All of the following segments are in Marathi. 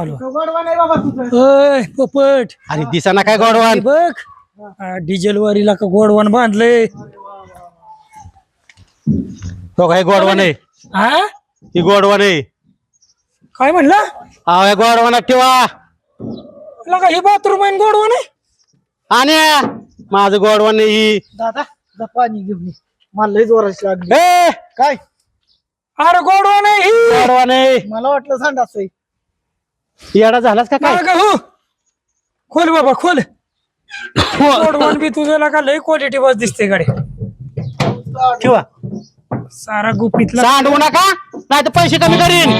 आलो. गोडवा नाही बाबा तुझं. अय पोपट. आणि दिसाना काय गोडवान? बघ डिझेल वारीला का गोडवान बांधलंय. तो काय गोडवान आहे? हा ही गोडवान आहे. काय म्हणला? अहो या गोडवानात ठेवा. लगा हे बाथरूम आहे गोडवान आहे? आणि माझं गोडवान आहे ही. दादा जा पाणी घेऊन ये. मला लय जोराची लागली. ए! काय? अरे गोडवान आहे ही. गोडवान आहे. मला वाटलं संडास आहे येडा झालास का काय? हो. खोल बाबा खोल. बी तुझं लगा लय क्वालिटी बस दिसते गाडी. ठेवा. सारा गुपितला सांडवू नका नाही तर पैसे कमी करीन.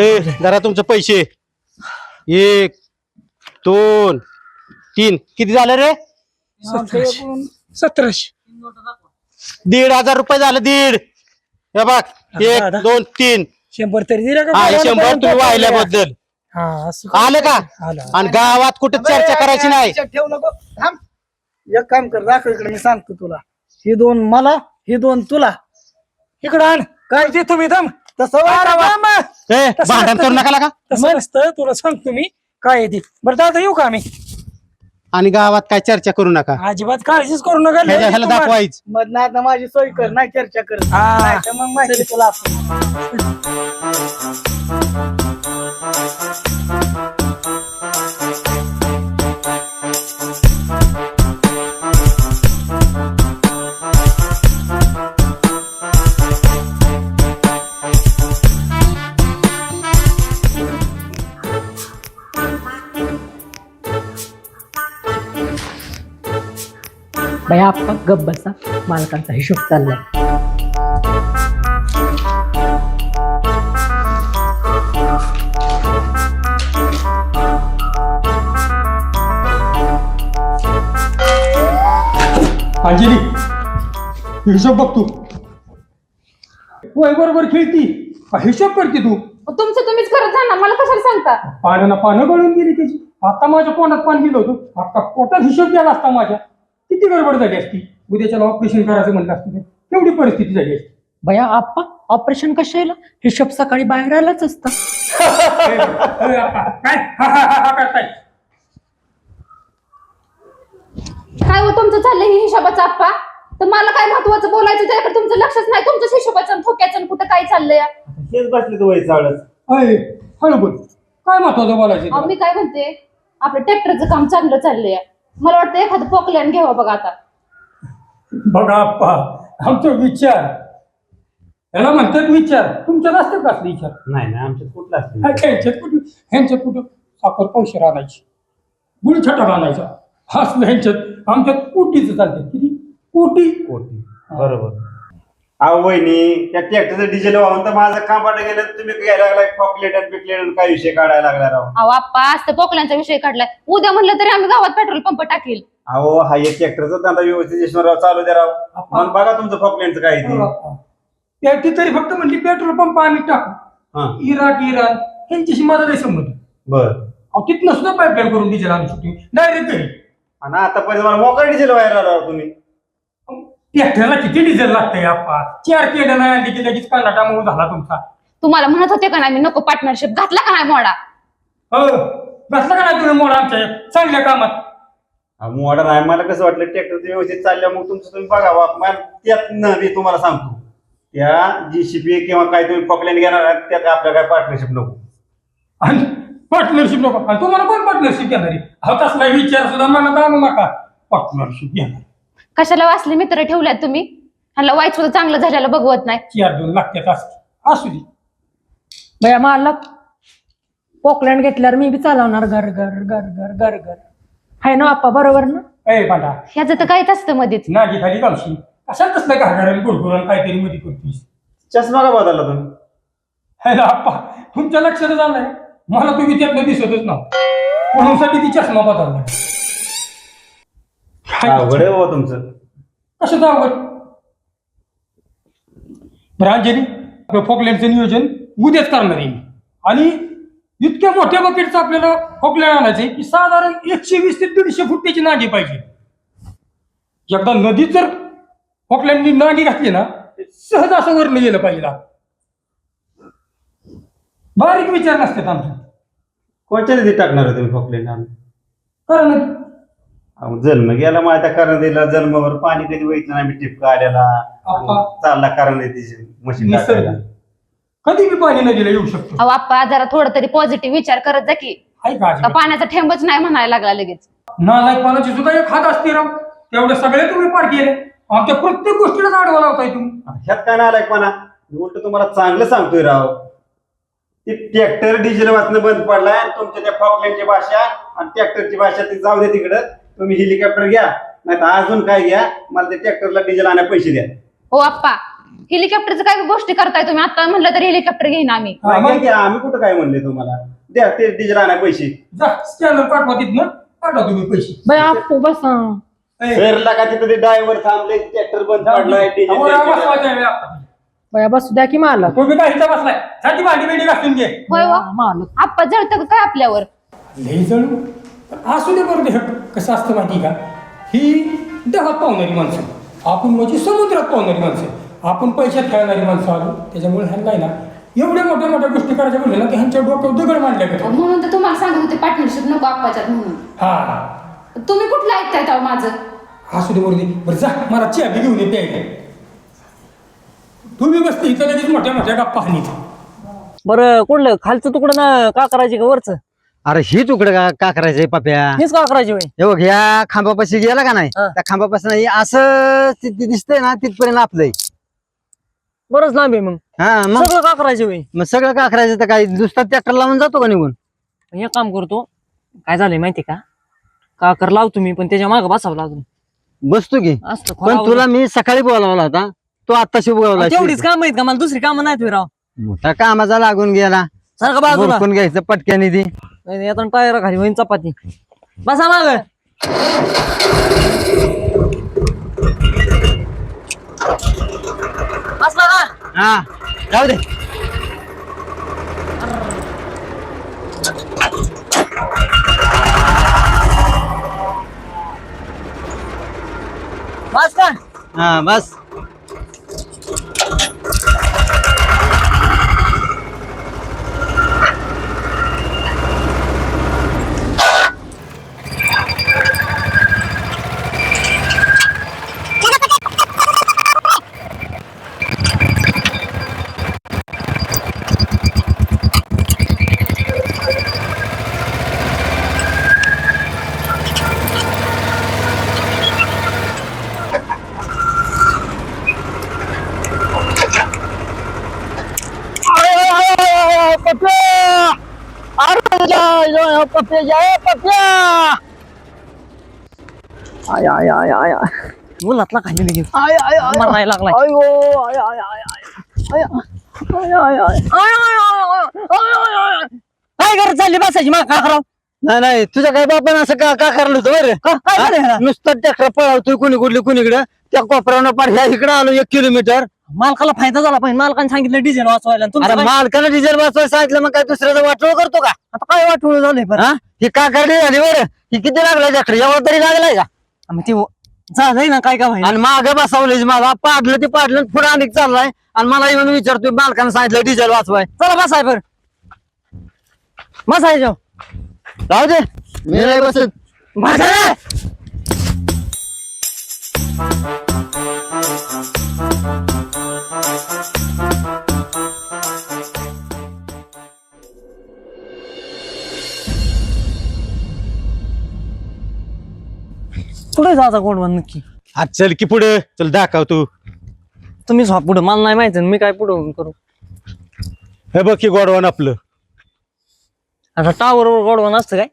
ए, जरा तुमचे पैसे. एक दोन तीन. किती झाले रे? सतराशे. सतराशे दीड हजार रुपये झाले दीड. हे बघ एक दादा. दोन तीन. शंभर तरी दिला का हा हे शंभर तुम्ही? वाहिल्याबद्दल. हा असं का? आलं का? आलं. आणि गावात कुठे चर्चा करायची नाही? ठेवू नको. थांब. एक काम कर दाखव इकडे मी सांगतो तुला. ही दोन मला ही दोन तुला. इकडं आण. काय? ते तुम्ही दम तसं अरे वाटावं. मामा. ए, तसं भांडण नसतं करू ते. नका का तसं नसतं तुला सांगतो मी काय आहे ते बरं दादा येऊ का आम्ही आणि गावात काय चर्चा करू नका अजिबात काळजीच करू नका लय ह्याला ह्याला तुम्हाला- दाखवायच मग ना आता माझी सोय कर नाही चर्चा कर हा. नाही तर मग माहिती तुला आपण. बया आप्पा गप बसा. मालकांचा हिशोब चाललाय. अंजली हिशोब बघ तू. वय बरोबर खेळती. का हिशोब करते तू? तुमचं तुम्हीच करत जा ना मला कशाला सांगता? पाण्यानं पानं गळून गेली त्याची. आता माझ्या पोटात पाणी गेलं होतं. आता पोटात हिशोब केला असता माझ्या. किती गडबड झाली असती? उद्याच्याला ऑपरेशन करायचं म्हणलं असतं तर. केवढी परिस्थिती झाली असती? बया आप्पा ऑपरेशन कशाला? हिशोब सकाळी बाहेर आलाच असता. अरे काय? हा, हा, हा, हा, करताय काय हो तुमचं चाललंय हे हिशोबाचा आप्पा? तर मला काय महत्वाचं बोलायचं? त्याकडे तुमचं लक्षच नाही. तुमच्याच हिशोबाचं आणि कुठं काय चाललंय? हेच बसले तर वय चाळत अय हळू बोल. काय महत्वाचं बोलायचं तुला? मी काय म्हणते? आपलं ट्रॅक्टरचं काम चांगलं चाललंय. मला वाटतं एखादं पोकलॅन घ्यावा बघा आता. बघा आप्पा आमचा विचार. याला म्हणतात विचार. तुमच्यात असतात का असले विचार. नाही नाही आमच्यात कुठला हा, असते ह्यांच्यात कुठं? ह्यांच्यात कुठं? साखर पैसे आणायची गुळ छटा आणायचा हसलं ह्यांच्यात आमच्यात कोटीचं चालतात किती? कोटी. कोटी. बरोबर. अहो वहिनी त्या ट्रॅक्टरचं डिझेल वाहून तर माझं काम पाठ गेलं तुम्ही घ्यायला लागलाय पॉकलेट आणि पिकलेट आणि काय विषय काढायला लागला राव? अहो आप्पा आज तर विषय काढलाय. उद्या म्हणलं तरी आम्ही गावात पेट्रोल पंप टाकील. अहो हा एक ट्रॅक्टरचा धंदा व्यवस्थित यशवंतराव चालू द्या राव. मग बघा तुमचं पॉकलेटचं काय ते. पेटी तरी फक्त म्हणली पेट्रोल पंप आम्ही टाकू. हा. इराक इराण ह्यांच्याशी माझा नाही संबंध. बर. अहो तिथनं सुद्धा पाईपलाईन करून डिझेल शकतो. डायरेक्ट घरी आणि आतापर्यंत मला मोकळा डिझेल व्हायला आला राव तुम्ही. ट्रॅक्टरला किती डिझेल लागतंय आप्पा? चार केडं नाही आणली की लगेच कांदा मूळ झाला तुमचा. तुम्हाला म्हणत होते का नाही मी नको पार्टनरशिप घातला का नाही मोडा? हो बसला का नाही तुम्ही मोड आमच्या चांगल्या कामात? हा, मोडा नाही मला कसं वाटलं ट्रॅक्टरचं व्यवस्थित चालल्या मग तुमचं तुम्ही बघा मला त्यात न मी तुम्हाला सांगतो. त्या जीसीपी किंवा काय तुम्ही पॉकलेट घेणार आहात, त्यात आपल्या काय पार्टनरशिप नको. आणि पार्टनरशिप नको. आणि तुम्हाला कोण पार्टनरशिप घेणार आहे? अहो तसला विचार सुद्धा मनात आणू नका. पार्टनरशिप घेणार कशाला वाचले मित्र ठेवल्यात तुम्ही? ह्याला वाईट सुद्धा चांगलं झालेलं बघवत नाही. चार दोन लागतात असू दे. बया मालक पोकलँड घेतल्यावर मी बी चालवणार घर घर घर घर घर घर. हाय ना आप्पा बरोबर ना? ए ह्याचं तर काहीच असतं मध्येच नागी खाली गावशी तसलं काहीतरी मध्ये करतीस? चष्मा का बदलला तुम्ही? है ना आप्पा तुमच्या लक्षात आलंय मला तुम्ही त्यातलं दिसतच ना म्हणून साठी ती चष्मा बदलला. अवघड आहे हो तुमचं. कशाचं अवघड? बरं अंजली आपलं फॉकलँडचं नियोजन उद्याच करणार आहे मी. आणि इतक्या मोठ्या बकेटचं आपल्याला फॉकलँड आणायचं आहे की साधारण एकशे वीस ते दीडशे फूट त्याची नांगी पाहिजे. एकदा नदीत जर फॉकलँडनी नांगी घातली ना सहज असं वरनं गेलं पाहिजे. बारीक विचार नसतात आमचे कोणत्या नदीत टाकणार आहे तुम्ही फॉकलँड कारण अहो, जन्म गेला माझ्या कारण दिला जन्मावर पाणी कधी व्हायचं नाही मी टिपका आलेला अप्पा. चालला कारण मशीन निसर्ग. टाकायला. कधी बी पाणी नदीला येऊ शकतो. अहो आप्पा जरा थोडं तरी पॉझिटिव्ह विचार करत जा की. आहे का का अजिबात? पाण्याचा थेंबच नाही म्हणायला लागला लगेच? नालायकपणाची सुद्धा एक हात असते राव. तेवढे सगळे तुम्ही पार केले. आमच्या प्रत्येक गोष्टीला आडवा लावताय तुम्ही. ह्यात काय नाही म्हणा मी उलट तुम्हाला चांगलं सांगतोय राव. ती ट्रॅक्टर डिझेल वाचणं बंद पडलाय आणि तुमच्या त्या फॉकलँडची भाषा आणि ट्रॅक्टरची भाषा ती जाऊ दे तिकडं. तुम्ही हेलिकॉप्टर घ्या नाही तर अजून काय घ्या मला ते ट्रॅक्टरला डिझेल आणा पैसे द्या. हो आप्पा. हेलिकॉप्टरचं काय गोष्टी करताय तुम्ही? आता म्हणलं तर हेलिकॉप्टर घेईन आम्ही. हा, मग? घ्या. आम्ही कुठं काय म्हणले तुम्हाला? द्या ते डिझेल आणा पैसे. जा स्कॅनर पाठवा तिथनं. पाठवा तुम्ही पैसे. बाई आपू बसा. ए, फेरला का तिथं ते ड्रायव्हर थांबले ट्रॅक्टर बंद पडलाय डिझेल अहो, द्या, राव, डिझेल. बसवायचा वेळ आता. बया बसू द्या की मालक. तुम्ही काय इथं बसलाय? साठी भांडी बिंडी घासून घे. होय हो. मालक. आप्पा जळतं का काय आपल्यावर? लई असू दे बरं हे कसं असतं माहिती का? ही देहात पावणारी माणसं. आपण म्हणजे समुद्रात पावणारी माणसं. आपण पैशात खेळणारी माणसं आलो त्याच्यामुळे ह्यांना ना एवढ्या मोठ्या मोठ्या गोष्टी करायच्या म्हणलं ना की ह्यांच्या डोक्यावर दगड मांडल्या का म्हणून तर तुम्हाला सांगत होते पार्टनरशिप नको आप्पाच्यात म्हणून. हा. हा तुम्ही कुठलं ऐकताय तेव्हा माझं? असू दे बरं दे बरं जा मला चहा बी घेऊन ये प्यायला. तुम्ही बसते इथं लगेच मोठ्या मोठ्या गप्पा हानीत बरं कुठलं? खालचं तुकडं ना का करायचे का वरचं? अरे ही तुकडं का का करायचंय पाप्या? हेच का करायचे होय? हे बघ या खांबापाशी गेला का नाही हा. त्या खांबापासून हे असं ति- ति- दिसतंय ना तिथपर्यंत आपलंय. बरंच लांब आहे मग. हा मग? सगळं का करायचे होय? मग सगळं का करायचं? तर काय दुसरा ट्रॅक्टर लावून जातो का निघून? एक काम करतो काय झालंय माहिती का? का कर लावतो मी पण त्याच्या मागं बसावं लागून बसतो की. असतं पण तुला मी सकाळी बोलावला होता तो आत्ताशी बोलावला तेवढीच काम आहेत का? मला दुसरी कामं नाहीत होय राव. मोठा कामाचा लागून गेला. सारखं बाजूला. घ्यायचं पटक्याने ती. नाही, आता टायर खाली होईन चपाती. बसा माग. बसला का हा जाऊ दे. बस का? हा बस. आय आय आय आय आय मुलातला खाली लगेच आय आय आय मरायला लागलाय आय आय आय आय आय आय आय आय आय, आय, आय, आय, आय, आय. काय करत चालली बसायची मग का करावं नाही नाही तुझ्या काय बापानं असं का का करलं होतं बरं काय ह्याला? नुसतं ट्रॅक्टर पळवतोय कुणी कुठली कुणीकडे त्या कोपऱ्यानं पार ह्या इकडे आलो एक किलोमीटर मालकाला फायदा झाला पाहिजे. मालकाने सांगितलं डिझेल वाचवायला आणि तुमचं अरे काय? मालकानं डिझेल वाचवायला सांगितलं मग काय दुसऱ्याचा वाटोळ करतो का? आता काय वाटवलं झालंय बरं? हा? ही का करणे झाली बरं ही किती लागलाय ट्रॅक्टर एवढा तरी लागलाय का? मग ते झालंय ना काय काय आणि माग बसवलंय मला पाडलं ते पाडलं पुढे आणि चाललाय. आणि मला येऊन विचारतोय मालकानं सांगितलं डिझेल वाचवाय. चला बसाय बर. बसायचो राहू दे. मी नाही बसत. बसा पुढे जायचा कोण बन नक्की. आज चल की पुढे. चल दाखव तू. तुम्ही पुढे. मला नाही माहिती मी काय पुढे करू. हे बघ की गोडवान आपलं. आता टावर गोडवण असतं काय?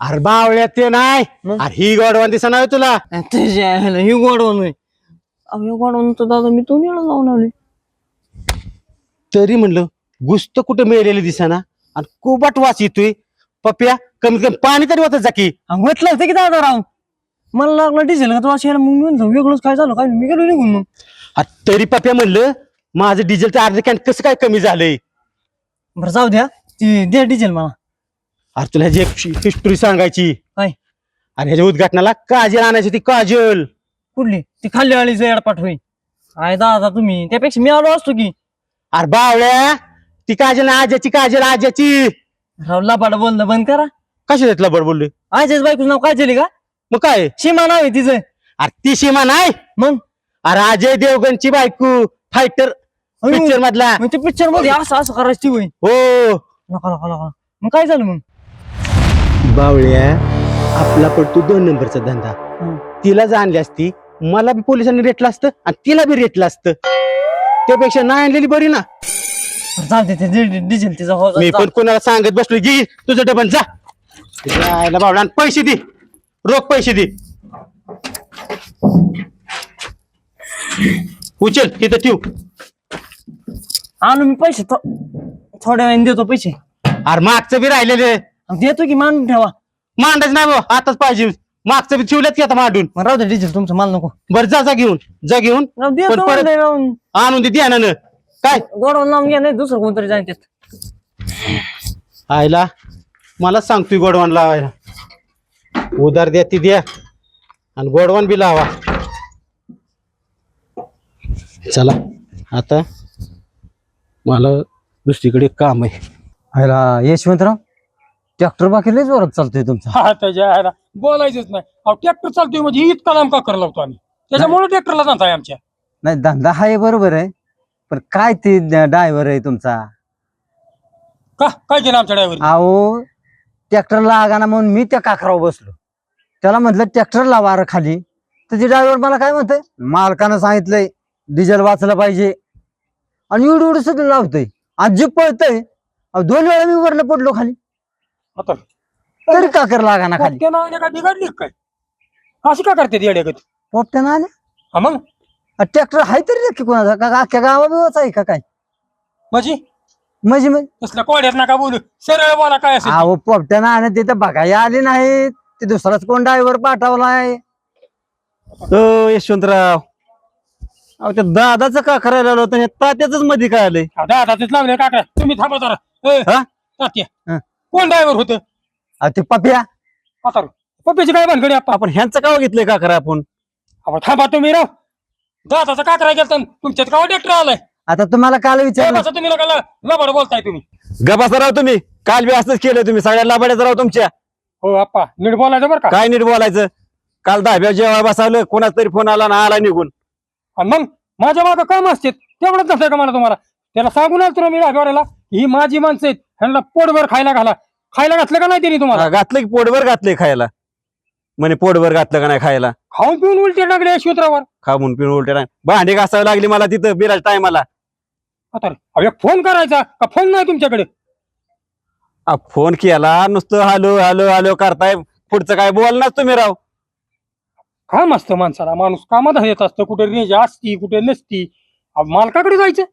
अरे बावळ्या ते नाही. मग? अरे ही गोडवान दिसा नाही तुला. ही गोडवण होय. अहो हे गोडवण तर दादा मी दोन वेळा जाऊन आलोय. तरी म्हणलं गुस्त कुठं मिळालेली दिसाना? आणि कुबाट वास येतोय. पप्या कमीत कमी पाणी तरी होत जा की. अहो, म्हटलं होतं की दादा राव मला लागलं डिझेल का? तो मग मी म्हणलं वेगळंच काय झालं? काय नाही. मी गेलो निघून मग. आ, तरी पप्या म्हणलं माझं डिझेलचं अर्ध कॅन कसं काय कमी झालंय? बरं जाऊ द्या. ती द्या डिझेल मला. अरे तुला ह्याची एक हिस्ट्री सांगायची. काय? आणि ह्याच्या उद्घाटनाला काजल आणायची ती काजल. कुठली? ती खाल्ली आली जड पाठवी आहे दादा तुम्ही. त्यापेक्षा मी आलो असतो की. अरे बावळ्या ती काजल आज्याची काजल आज्याची. राव लबाड बोलणं बंद करा. कशी त्यातला बड बोलले? आजच बायकोचं नाव काय झाली का? मग काय? सीमा नाव आहे तिचं? अरे ती सीमा नाही? मग? अरे अजय देवगणची बायको फायटर अयो. पिक्चर मधला. मग ते पिक्चरमध्ये असं असं करायची ती होय हो. नका नका नका. मग काय झालं मग? बावळ्या आपला पडतो दोन नंबरचा धंदा. हं. तिला जाणली असती मला बी पोलिसांनी रेटलं असतं आणि तिला बी रेटलं असतं. त्यापेक्षा नाही आणलेली बरी ना. बरं, दे ते डि- डिझेल तिचा. हो मी पण कोणाला सांगत बसलो घे तुझं डबन जा. जायला बावळा आणि पैसे दे. रोख पैसे दे. उचल तिथं ठेव. आणू मी पैसे थो- थोड्या वेळाने देतो पैसे. अरे मागचं बी राहिलेले देतो की मांडून ठेवा. मांडायचं नाही भाऊ आताच पाहिजे. मागचं बी ठेवल्यात की आता मांडून मग राहू दे डिझेल तुमचं माल नको. बरं जा जा घेऊन जा घेऊन. पण परत- म्हणलंय राव. आणून दे ध्यानानं काय? गोडवून लावून घ्या नाही दुसरं कोणतरी त्यात. आयला मला सांगतोय गोडवान लावायला. उधार द्या ती द्या आणि गोडवान बी लावा. चला आता मला दुसरीकडे काम आहे. अरे यशवंतराव ट्रॅक्टर बाकी लयच जोरात चालतोय तुमचा. हा त्याच्या ह्याला बोलायचंच नाही. अहो ट्रॅक्टर चालतोय म्हणजे इतका लांब का करायला लावतो आम्ही? त्याच्यामुळे ट्रॅक्टरला जात आहे आमच्या. नाही धंदा आहे बरोबर आहे पण काय ते ड्रायव्हर आहे तुमचा? का? काय केलं आमच्या ड्रायव्हर अहो ट्रॅक्टर लागाना म्हणून मी त्या काकरावर बसलो. त्याला म्हटलं ट्रॅक्टर लावा अरे खाली. तर ते ड्रायव्हर मला काय म्हणतंय मालकानं सांगितलंय डिझेल वाचलं पाहिजे. आणि एवढं एवढं सुद्धा लावतोय. आज जे पळतय दोन वेळा मी वरनं पडलो खाली. आता तरी काकर लागाना खाली. पोपट्यानं आल्या का बिघडली का काय? अशी का करते येड्यागत पोपट्यानं आले? हा मग? ट्रॅक्टर आहे तरी नक्की कोणाचा? का अख्ख्या गावाबिवाच आहे का काय? म्हणजे? म्हणजे म्हणजे तसल्या कोड्यात नका बोलू. सरळ बोला काय असेल ते. अहो पोपट्यानं आणि तिथं बघायला आली नाही ते दुसराच कोण ड्रायव्हर पाठवलाय? अ, यशवंतराव. अहो त्या दादाचं का करायला आलो होतं? तात्याच मध्ये काय आलंय दहा तासच लावले काका तुम्ही थांबा जरा. ए, हा? तात्या. हा. कोण ड्रायव्हर होतं? अहो ते पप्या. आता पप्पीची काय भानगडी आपण आपण ह्यांचं का घेतलंय का करा आपण? अहो, थांबा तुम्ही राव. दादाचा काकरा गेलता? तुमच्यात का ट्रॅक्टर आलाय? आता तुम्हाला काल विचारलं. बसा तुम्ही लोकांना लबाड बोलताय तुम्ही. गपासा राव तुम्ही. काल बी असंच केलं तुम्ही. सगळ्या लाभाड्याच राव तुमच्या. हो आप्पा. नीट बोलायचं बरं का? काय नीट बोलायचं? काल दहाव्या जेव्हा बसावलं कोणाच तरी फोन आला ना आला निघून. आणि मग माझ्या मागं काम असते. तेवढंच नसतं का मला तुम्हाला? त्याला सांगून आलो तुला मी राजवाड्याला ही माझी माणसं आहेत. ह्यांना पोटभर खायला घाला. खायला घातलं का नाही त्यांनी तुम्हाला? हा, घातलं की पोटभर घातलंय खायला. म्हणे पोटभर घातलं का नाही खायला? खाऊन पिऊन उलटे लागले यशवंतरावर खाऊन पिऊन उलटे नाही भांडे घासावी लागली मला तिथं बिराज टायमाला. आता एक फोन करायचा का? फोन नाही तुमच्याकडे. फोन केला नुसतं हॅलो हॅलो हॅलो करताय. पुढचं काय बोलणार तुम्ही राव? काम असतं माणसाला. माणूस कामात येत असतं. कुठे रेंज असती कुठे नसती. अहो, मालकाकडे जायचं.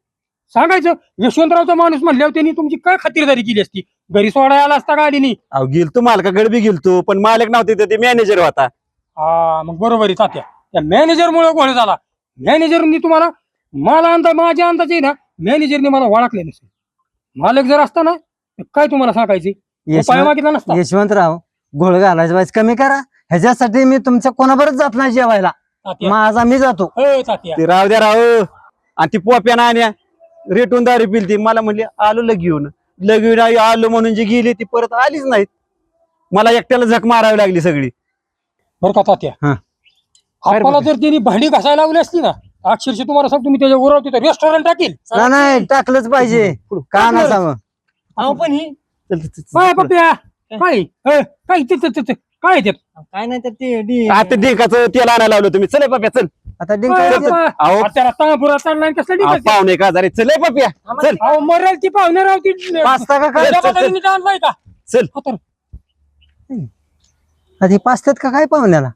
सांगायचं यशवंतरावचा माणूस म्हणल्यावर त्यांनी तुमची काय खातिरदारी केली असती? घरी सोडायला आला असता गाडीनी अहो गेलतो मालकाकडे बी गेलतो पण मालक नव्हते तिथं, ते मॅनेजर होता. हा मग बरोबर आहे तात्या त्या मॅनेजर मुळे गोळ झाला. मॅनेजरनी तुम्हाला मला अंदाज माझ्या अंदाजे ना मॅनेजरने मला ओळखले नसेल. मालक जर असता ना तर काय तुम्हाला सांगायचे? उपाय यशवंत मागितला नसता? यशवंतराव घोळ घालायचं वाईस कमी करा. ह्याच्यासाठी मी तुमच्या कोणाबरोबर जात नाही जेवायला? तात्या. माझा मी जातो. हो तात्या. ते राव द्या राव आणि ती पोप्या ना आणि रेटून दारी पिलती मला म्हणली आलो लग घेऊन लग घेऊन आई आलो म्हणून जी गेली ती परत आलीच नाहीत. मला एकट्याला झक मारावी लागली सगळी. बरं का तात्या? हा. आपल्याला जर त्यांनी भांडी घासायला लावली असती ना अक्षरशः तुम्हाला सांगतो मी त्याच्या उराव तिथं रेस्टॉरंट टाकील नाही, नाही टाकलंच पाहिजे. का नसावं? अहो पण ही चल, चल, चल, काय चल. काय? ए, काय ते- ते- ते- ते- काय ते काय नाही तर ते डी- आता डिंकाचं तेल आणायला लावलं तुम्ही? चले पप्या चल. आता डिंक काय चल, चल. अप्पा? अहो. त्याला तांबुरा चढला आणि डिंकाचं? पाहुणे का जरे? चले पप्या चल. अहो मरेल ती पाहुणे राव ती. पाचता का काय. नीट आणलाय का चल. आता आधी पाचतात का काय पाहुण्याला?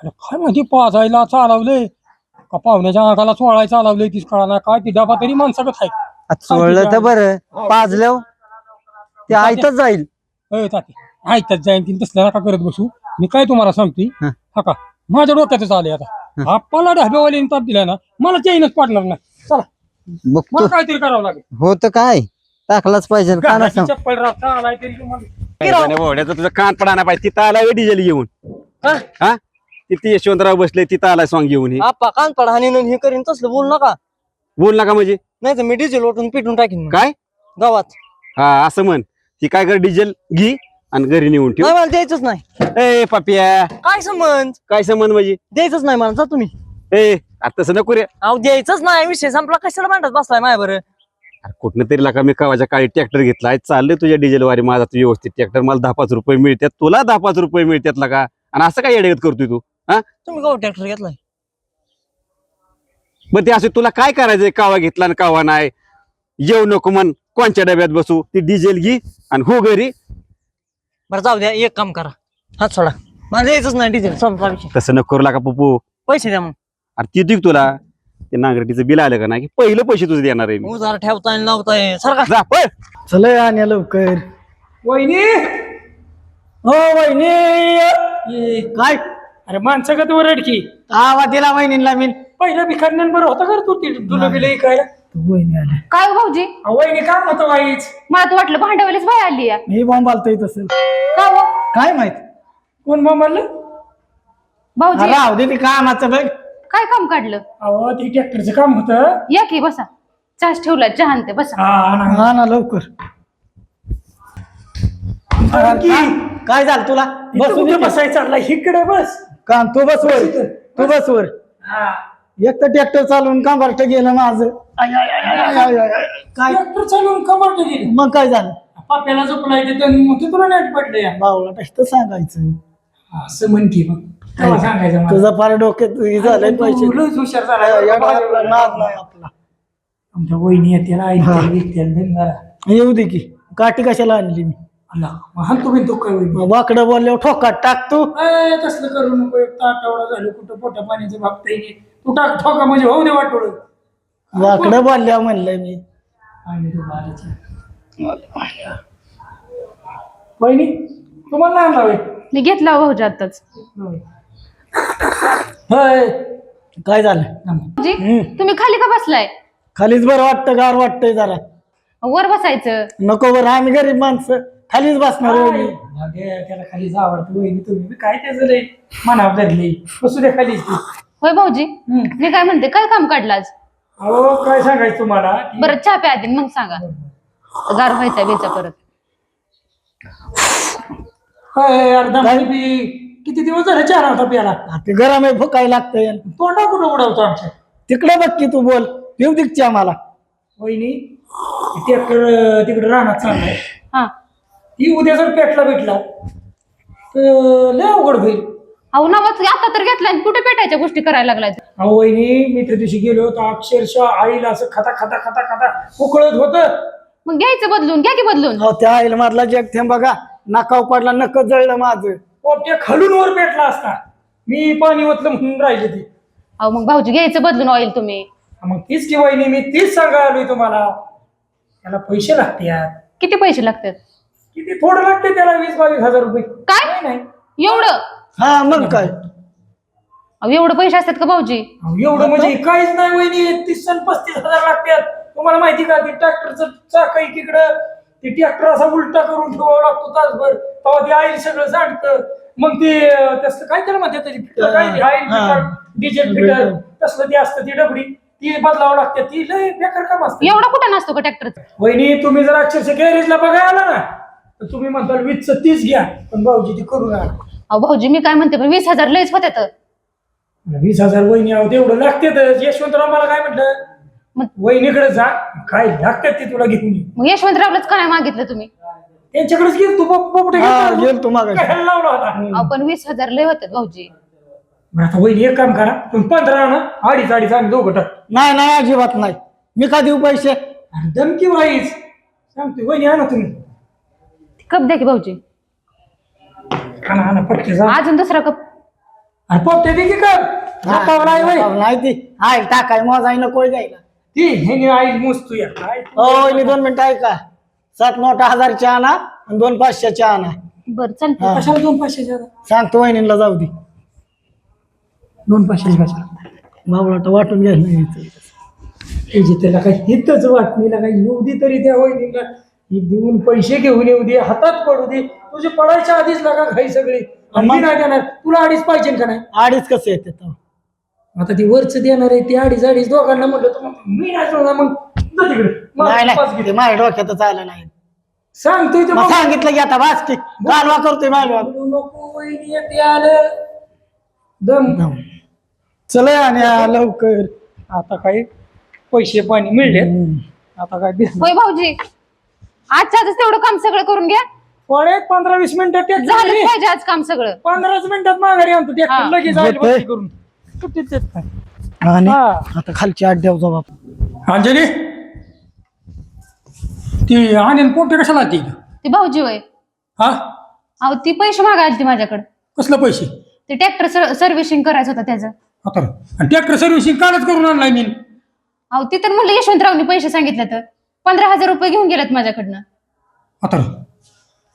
अरे काय माहिती पाजायला चालवलंय. का पाहुण्याच्या अंगाला चोळायला चालवलंय तीच कळा काय ती डबा तरी माणसाकत आहे. चोळलं तर बरं. पाजल्यावर ते आयतच जाईल. अय ताती ऐकत जाईन ती तसलं नका करत बसू. मी काय तुम्हाला सांगतोय? हा. हा का? माझ्या डोक्यातच आले आता. आपल्याला ढाब्यावालीने ताप दिलाय ना मला चैनच पाडणार नाही. चला. बघ मला काहीतरी करावं लागेल. हो तर काय? टाकलाच पाहिजे का ना घालायची चप्पल राहता आलाय तरी तुम्हाला. जाणे भावड्याचा तुझा कान पडा पाहिजे. तिथं आलाय डिझेल घेऊन. हा? हा? तिथे यशवंतराव बसले तिथं आलाय सॉंग घेऊन हे. आप्पा कान पडा हानी हे करीन तसलं बोलू नका. बोल नका म्हणजे. नाही तर मी डिझेल ओटून पिटून टाकीन. मग. काय? गावात. हा असं म्हण. ती काय कर डिझेल घे आणि घरी नेऊन ठेव. नाही मला द्यायचंच नाही. ए पापिया. काय संबंध? काय संबंध म्हणजे? द्यायचंच नाही मला जा तुम्ही. ए आता तसं नको रे. अहो द्यायचंच नाही विषय संपला कशाला भांडत बसलाय माझ्या बरं? अरे कुठनं तरी लाका मी कवाच्या काळी ट्रॅक्टर घेतलाय चाललंय तुझ्या डिझेल वारी माझा तू व्यवस्थित ट्रॅक्टर मला दहा पाच रुपये मिळतात तुला दहा पाच रुपये मिळतात लाका आणि असं काय येडगत करतोय तू तुम्ही गाव ट्रॅक्टर घेतलाय? मग ते असं तुला काय करायचंय? कावा घेतला आणि कावा नाही. येऊ नको म्हण. कोणच्या डब्यात बसू? ती डिझेल घे आणि हो घरी. बरं जाऊ द्या एक काम करा. हात सोडा. मला द्यायचंच नाही डिझेल संपला विषय. तसं नको करू लाका पप्पू. पैसे द्या मग. अरे ती देऊ तुला. ते नांगरटीचं बिल आलं का नाही? की पहिलं पैसे तुझे देणार आहे मी. उधार ठेवताय लावताय. सारखा जा पळ. चल आणि लवकर. वहिनी! हो वहिनी. ए, काय? अरे माणसं का तू रडकी आवाज दिला वहिनीला मी. पहिलं भिकारण्यान बरं होतं कर तू? ते तुला बिल काय वहिनी आले. काय हो भाऊजी? वहिनी काय होतं वाईच मला तर वाटलं भांडवलीच बाय आली आहे मी बॉम्ब आलतोय तसं का हो? काय माहीत? कोण मग म्हणलं भाऊजी. राहू दे ते कामाचं बघ. काय काम काढलं? अहो ते ट्रॅक्टरचं काम होतं. या की बसा. चहाच ठेवला चहा आणते बसा. हा ना. हा ना लवकर. की, काय झालं तुला? इथं बसू कुठं दे बसायचं? चालला इकडे बस. काम तू बस वर. तू बस. वर. हा. एक तर ट्रॅक्टर चालवून कांबारट गेलं माझं. आय, आय, आय, आय, आय, आय, आय. काय? ट्रॅक्टर चालवून कमर गेली. मग काय झालं? पाप्याला झोपलाय ते तर मग ते तुला नेट पडलं. या बावला तर सांगायचं. असं म्हण की मग तेव्हा सांगायचं मला. तुझं फार डोक्यात हे झालंय तू पैसे. लयच हुशार एवढा आपला झाला नाद नाही आपला. आमच्या वहिनी येते ना हा. येऊ दे की. काठी कशाला आणली मी? हाणतो बिन तो काय वहिनी मग वाकडं बोलल्यावर ठोकात टाक तू. ए, तसलं करू नको. एक ताटावडा झालं कुठं पोटा पाण्याचं भागता येईल तू टाक ठोका म्हणजे होऊ दे वाटोळ. वाकडं बोलल्यावर म्हणलंय मी. आणि तू बाळाच्या. वहिनी तुम्हाला नाही आणला होय? मी घेतला हो भाऊजी आताच होय. काय झालं? भाऊजी तुम्ही खाली का बसलाय? खालीच बरं वाटतं गार वाटतंय जरा. वर बसायचं. नको बरं आम्ही गरीब माणसं. खालीच बसणार हो मी. अगे, त्याला खाली आवडतं वहिनी तुम्ही. काय त्याचं लय मनावर धरले बसू द्या खालीच ती. होय भाऊजी? मी काय म्हणते काय काम काढलं आज अहो काय सांगायचं तुम्हाला? की- बरं चहा प्या आधी मग सांगा. गार व्हायचा बेचा परत. अर्धा पी किती दिवस झाले चार होता प्याला ते गरम आहे फुकायला लागतंय. तोंडा कुठं उडवतो आमच्या? तिकडे बघ की तू बोल. येऊ दिकची आम्हाला वहिनी ट्रॅक्टर तिकडे राहणार चाललाय. हा. ही उद्या जर पेटला भेटला तर लय अवघड होईल. अहो नावाच आता तर घेतला आणि कुठे पेटायच्या गोष्टी करायला लागलाय? अहो वहिनी मी त्या दिवशी गेलो तर अक्षरशः आईला असं खाता खाता खाता खाता उकळत होतं. मग घ्यायचं बदलून घ्या की बदलून? हो त्या आईल मधला जग थेंब बघा नाकाव पडला नक जळलं माझं. पोपट्या खालून वर पेटला असता. मी पाणी ओतलं म्हणून राहिले ती. अहो मग भाऊजी घ्यायचं बदलून ऑइल तुम्ही. मग तीच की वहिनी मी तीच सांगा आलोय तुम्हाला. त्याला पैसे लागतात. किती पैसे लागतात? किती थोडं लागते त्याला वीस बावीस हजार रुपये. काय? नाही, नाही. एवढं? हा मग काय? अहो एवढं पैसे असतात का भाऊजी? अहो, एवढं म्हणजे काहीच नाही वहिनी तीस आणि पस्तीस हजार लागतात. तुम्हाला माहिती का ते ट्रॅक्टरचं चाक एकीकडं ते ट्रॅक्टर असा उलटा करून ठेवावा लागतो तासभर. तेव्हा ते आईल सगळं सांडतं मग ते अं, तसलं काय त्याला म्हणतात त्याची फिटर काय ते आईल हा. फिटर डिझेल फिटर तसलं ते असतं ती डबडी ती बदलावं लागते. ती लय बेकार काम असतं. एवढा कुठं नसतो का ट्रॅक्टरचा वहिनी तुम्ही जर अक्षरशः गॅरेजला बघायला आला ना तर तुम्ही म्हणता वीसचं तीस घ्या. पण भाऊजी ती करू नका. अहो भाऊजी मी काय म्हणते पण वीस हजार लयच होते तर वीस हजार वहिनी आहोत एवढं लागते तर यशवंतराव मला काय म्हटलं? मग- वहिनीकडे जा काय लागतात ते तुला घेऊन ये. मग यशवंतरावलाच काय मागितलं तुम्ही? त्यांच्याकडेच तू हा, गेल तू मागाशी. काय लावला होता? अहो पण वीस हजार लय होते भाऊजी. बरं आता वहिनी एक काम करा तुम्ही पंधरा ना अडीच अडीच आम्ही दोघं टाक. नाही नाही अजिबात नाही. मी का देऊ पैसे? अरे धमकी वाईच सांगते वहिनी आणा तुम्ही. कप द्या की भाऊजी. आणा आणा पटके जा. अजून दुसरा कप. अरे पोपटे दे की कर हातावर नाही वय. नाही ती. आहे टाकाय मोजाय नको जायला ती हे आई मोजतो या. काय हो मी दोन मिनिटं ऐका. सात नोटा हजारच्या आणा आणि दोन पाचशेच्या आणा. बर चालते हा. कशाला दोन पाचशे सांगतो वहिनीला जाऊ दे. दोन पाचशे. कशाला बाबळाट वाटून घ्यायला नाही यायचं. हे त्याला काही हितच वाटणीला काही येऊ दे तरी त्या वहिनीला. देऊन पैसे घेऊन येऊ दे हातात पडू दे. तुझे पडायच्या आधीच लागा घाई सगळी. आणि मी नाही देणार. तुला अडीच पाहिजे का नाही? अडीच कसे येते? आता ती वरच देणार आहे ते अडीच अडीच दोघांना म्हणलं तर मग मी नाही देणार, मग जा तिकडे. मग नाही पाच नाही. घे. ते माझ्या डोक्यातच आलं नाही. सांगतोय ते मग मग. सांगितलं की आता वाच की. गालवा करतोय माझ्या बोलू नको वहिनी येते आलं. दम. चला आणि आ, लवकर. आता काही पैसे पाणी मिळले. आता काय होय भाऊजी आजच्या आजच तेवढं काम सगळं करून घ्या. पण एक पंधरा वीस मिनिटं झालं पाहिजे आज काम सगळं. पंधराच मिनिटात माघारी आणतो हा. ट्रॅक्टर लगेच. बसली करून. सुट्टीत देत नाही. आणि हा. आता खालची आठ द्यावचा बाप अंजली? ती आनंद पोटे कशाला ती ते भाऊजी होय. हा? अहो ती पैसे मागायला ती माझ्याकडे. कसलं पैसे? ते ट्रॅक्टर सर्व्हिसिंग करायचं होतं त्याचं. आता आणि ट्रॅक्टर सर्व्हिसिंग कालच करून आणलाय मी अहो ती तर म्हणलं यशवंतरावनी पैसे सांगितले तर. पंधरा हजार रुपये घेऊन गेलेत माझ्याकडनं. आता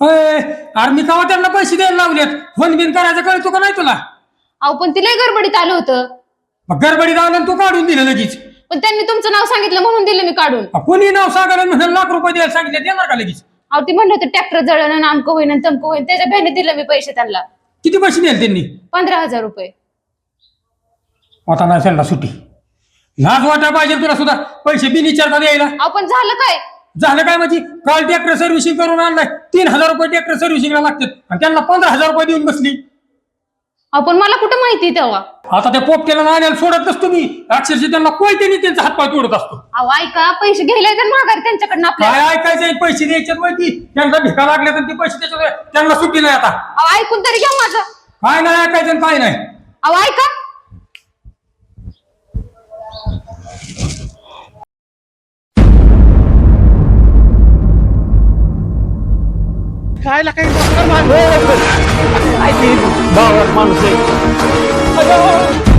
अरे मी कावा त्यांना पैसे द्यायला लावलेत? फोन बिन करायचं कळतो का नाही तुला? अहो पण तिला गडबडीत आलं होतं. मग गडबडीत आलं तू काढून दिलं लगेच. पण त्यांनी तुमचं नाव सांगितलं म्हणून दिलं मी काढून. अ, कोणी नाव सांगायला म्हणून लाख रुपये द्यायला सांगितले देणार का लगेच? अहो ती म्हणलं होतं ट्रॅक्टर जळलं नामकं होईन आणि तमकं होईन. त्याच्या बहिणी दिलं मी पैसे त्यांना. किती पैसे द्याल त्यांनी? पंधरा हजार रुपये. आता नाही त्यांना सुट्टी. लाज वाटायला पाहिजे तुला सुद्धा. पैसे बिन विचारता द्यायला. अहो पण झालं काय? झालं काय म्हणजे काल ट्रॅक्टर सर्व्हिसिंग करून आणलाय. तीन हजार रुपये ट्रॅक्टर सर्व्हिसिंगला लागतात. आणि त्यांना पंधरा हजार रुपये देऊन बसली. अहो पण मला कुठं माहिती तेव्हा? आता त्या पोपट्याला नाण्याला सोडत नसतो मी. अक्षरशः त्यांना कोयत्याने त्यांचा हातपाय तोडत असतो. अहो ऐका पैसे घ्यायला तर माघारी त्यांच्याकडनं आपल्याला काय ऐकायचं पैसे द्यायचे माहिती. त्यांना भिका लागले तर ते पैसे त्याच्यावर त्यांना सुट्टी नाही आता. अहो ऐकून तरी घ्या माझं. काय नाही ऐकायचं आणि काय नाही. अहो ऐका. खायला काही डॉक्टर मागं. माणूस आहे